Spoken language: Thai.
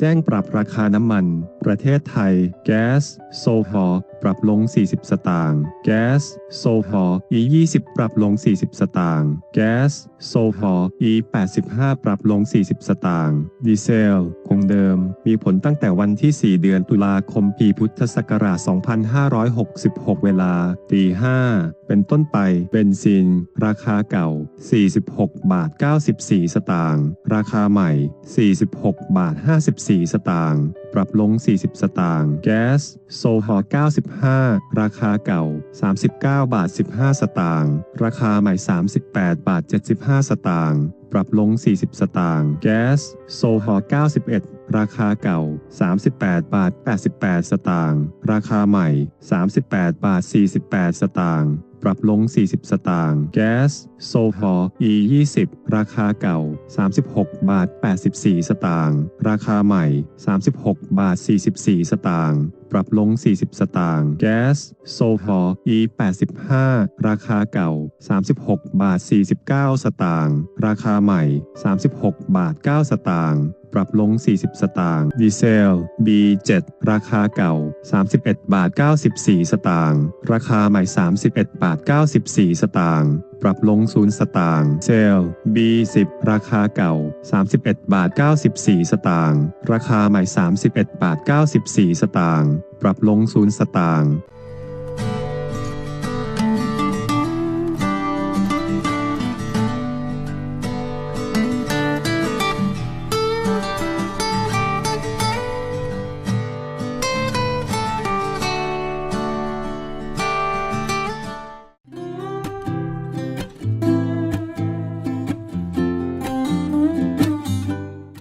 แจ้งปรับราคาน้ำมัน ประเทศไทย แก๊ส โซฮอล์ปรับลง 40 สตางค์ แก๊ส โซฮอล์ E 20 ปรับลง 40 สตางค์ แก๊ส โซฮอล์ E 85 ปรับลง 40 สตางค์ ดีเซล คงเดิม มีผลตั้งแต่วันที่ 4 เดือนตุลาคม ปีพุทธศักราช 2566 เวลาตี5 เป็นต้นไปเบนซิน ราคาเก่า 46 บาท 94 สตางค์ ราคาใหม่ 46 บาท 54 สตางค์ ปรับลง 40 สตางค์ แก๊ส โซฮอล์95 ราคาเก่า 39 บาท 15 สตางค์ ราคาใหม่ 38 บาท 75 สตางค์ ปรับลง 40 สตางค์ แก๊ส โซฮอล์91 ราคาเก่า 38 บาท 88 สตางค์ ราคาใหม่ 38 บาท 48 สตางค์ปรับลง 40 สตางค์ แก๊ส โซฮอล์ E 20 ราคาเก่า 36 บาท 84 สตางค์ ราคาใหม่ 36 บาท 44 สตางค์ ปรับลง 40 สตางค์ แก๊ส โซฮอล์ E 85 ราคาเก่า 36 บาท 49 สตางค์ ราคาใหม่ 36 บาท 9 สตางค์ ปรับลง 40 สตางค์ดีเซล B7 ราคาเก่า 31 บาท 94 สตางค์ราคาใหม่ 31 บาท 94 สตางค์ปรับลง 0 สตางค์เซล B10 ราคาเก่า 31 บาท 94 สตางค์ราคาใหม่ 31 บาท 94 สตางค์ปรับลง 0 สตางค์